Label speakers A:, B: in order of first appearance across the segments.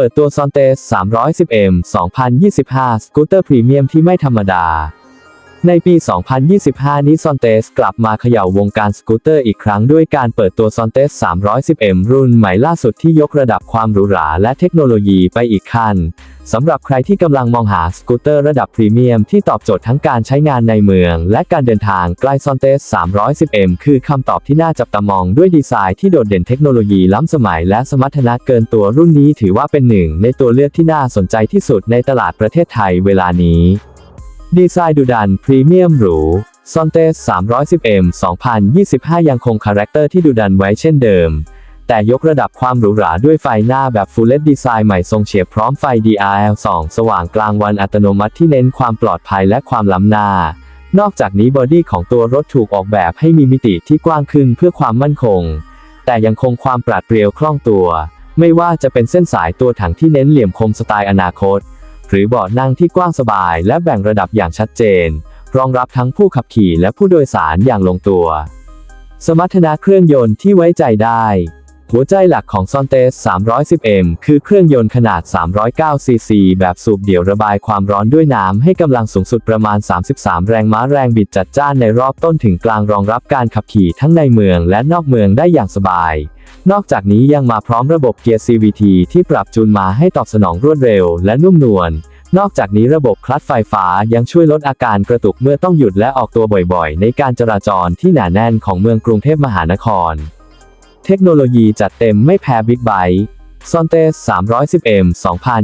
A: ปิดตัวซอนเตส 310M 2025 สกูตเตอร์พรีเมียมที่ไม่ธรรมดา ในปี 2025 นี้ s o n t e s กลับมาเขย่าวงการสกูตเตอร์อีกครั้งด้วยการเปิดตัว s o n t e s 310M รุ่นใหม่ล่าสุดที่ยกระดับความหรูหราและเทคโนโลยีไปอีกขั้นสำหรับใครที่กำลังมองหาสกูตเตอร์ระดับพรีเมียมที่ตอบโจทย์ทั้งการใช้งานในเมือง และการเดินทางไกล s o n t e s 310M คือคำตอบที่น่าจับตามองด้วยดีไซน์ที่โดดเด่นเทคโนโลยีล้ำสมัยและสมรรถนะเกินตัวรุ่นนี้ถือว่าเป็นหนึ่งในตัวเลือกที่น่าสนใจที่สุดในตลาดประเทศไทยเวลานี้ ดีไซน์ดุดันพรีเมียมหรู s o n t e s 310M 2025 ยังคงคาแรคเตอร์ที่ดุดันไว้เช่นเดิม แต่ยกระดับความหรูหราด้วยไฟหน้าแบบ Full LED ดีไซน์ใหม่ทรงเฉียบพร้อมไฟ DRL ส่องสว่างกลางวันอัตโนมัติที่เน้นความปลอดภัยและความล้ำหน้า นอกจากนี้บอดี้ของตัวรถถูกออกแบบให้มีมิติที่กว้างขึ้นเพื่อความมั่นคง แต่ยังคงความปราดเปรียวคล่องตัว ไม่ว่าจะเป็นเส้นสายตัวถังที่เน้นเหลี่ยมคมสไตล์อนาคต หรือเบาะนั่งที่กว้างสบายและแบ่งระดับอย่างชัดเจน รองรับทั้งผู้ขับขี่และผู้โดยสารอย่างลงตัว สมรรถนะเครื่องยนต์ที่ไว้ใจได้ หัวใจหลักของ s o n t e s 310M คือเครื่องยนต์ขนาด 309 ซีซี แบบสูบเดี่ยวระบายความร้อนด้วยน้ำให้กำลังสูงสุดประมาณ 33 แรงม้าแรงบิดจัดจ้านในรอบต้นถึงกลางรองรับการขับขี่ทั้งในเมืองและนอกเมืองได้อย่างสบาย นอกจากนี้ยังมาพร้อมระบบเกียร์ CVT ที่ปรับจูนมาให้ตอบสนองรวดเร็วและนุ่มนวลนอกจากนี้ระบบคลัตช์ไฟฟ้ายังช่วยลดอาการกระตุกเมื่อต้องหยุดและออกตัวบ่อยๆ ในการจราจรที่หนาแน่นของเมืองกรุงเทพมหานคร เทคโนโลยีจัดเต็มไม่แพ้บิ๊กไบค์ s o n t e s 310M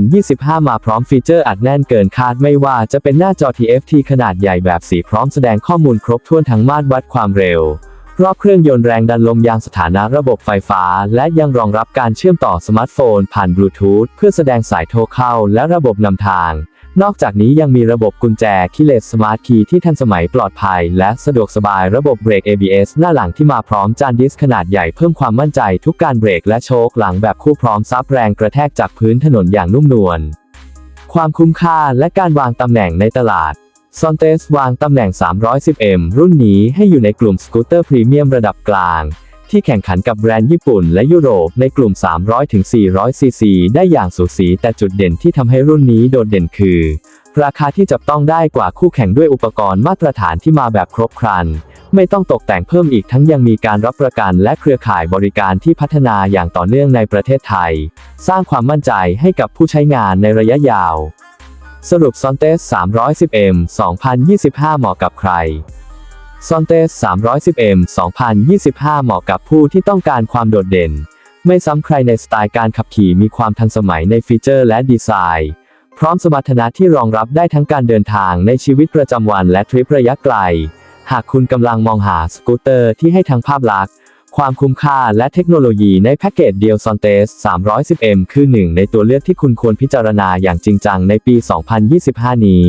A: 2025 มาพร้อมฟีเจอร์อัดแน่นเกินคาดไม่ว่าจะเป็นหน้าจอ TFT ขนาดใหญ่แบบสีพร้อมแสดงข้อมูลครบถ้วนทั้งมาตรวัดความเร็ว รอบเครื่องยนต์แรงดันลมยางสถานะระบบไฟฟ้า และยังรองรับการเชื่อมต่อสมาร์ทโฟนผ่านบลูทูธเพื่อแสดงสายโทรเข้าและระบบนำทาง นอกจากนี้ยังมีระบบกุญแจคีเลสสมาร์ทคีย์ที่ทันสมัยปลอดภัย และสะดวกสบายระบบเบรก ABS หน้าหลังที่มาพร้อมจานดิสขนาดใหญ่เพิ่มความมั่นใจทุกการเบรกและโชคหลังแบบคู่พร้อมซับแรงกระแทกจากพื้นถนนอย่างนุ่มนวล ความคุ้มค่าและการวางตำแหน่งในตลาด s o n t e s วางตำแหน่ง 310M รุ่นนี้ให้อยู่ในกลุ่มสกูตเตอร์พรีเมียมระดับกลาง ที่แข่งขันกับแบรนด์ญี่ปุ่นและยุโรปในกลุ่ม 300-400 ซีซีได้อย่างสูสี แต่จุดเด่นที่ทำให้รุ่นนี้โดดเด่นคือ ราคาที่จับต้องได้กว่าคู่แข่งด้วยอุปกรณ์มาตรฐานที่มาแบบครบครัน ไม่ต้องตกแต่งเพิ่มอีกทั้งยังมีการรับประกันและเครือข่ายบริการที่พัฒนาอย่างต่อเนื่องในประเทศไทย สร้างความมั่นใจให้กับผู้ใช้งานในระยะยาว สรุป s o n t e s 310M 2025 เหมาะกับใคร s o n t e s 310M 2025 เหมาะกับผู้ที่ต้องการความโดดเด่น ไม่ซ้ำใครในสไตล์การขับขี่มีความทันสมัยในฟีเจอร์และดีไซน์ พร้อมสมรรถนะที่รองรับได้ทั้งการเดินทางในชีวิตประจำวันและทริประยะไกล หากคุณกำลังมองหาสกูตเตอร์ที่ให้ทั้งภาพลักษณ์ ความคุ้มค่าและเทคโนโลยีในแพ็กเกจเดียว s o n t e s 310M คือหนึ่งในตัวเลือกที่คุณควรพิจารณาอย่างจริงจังในปี 2025 นี้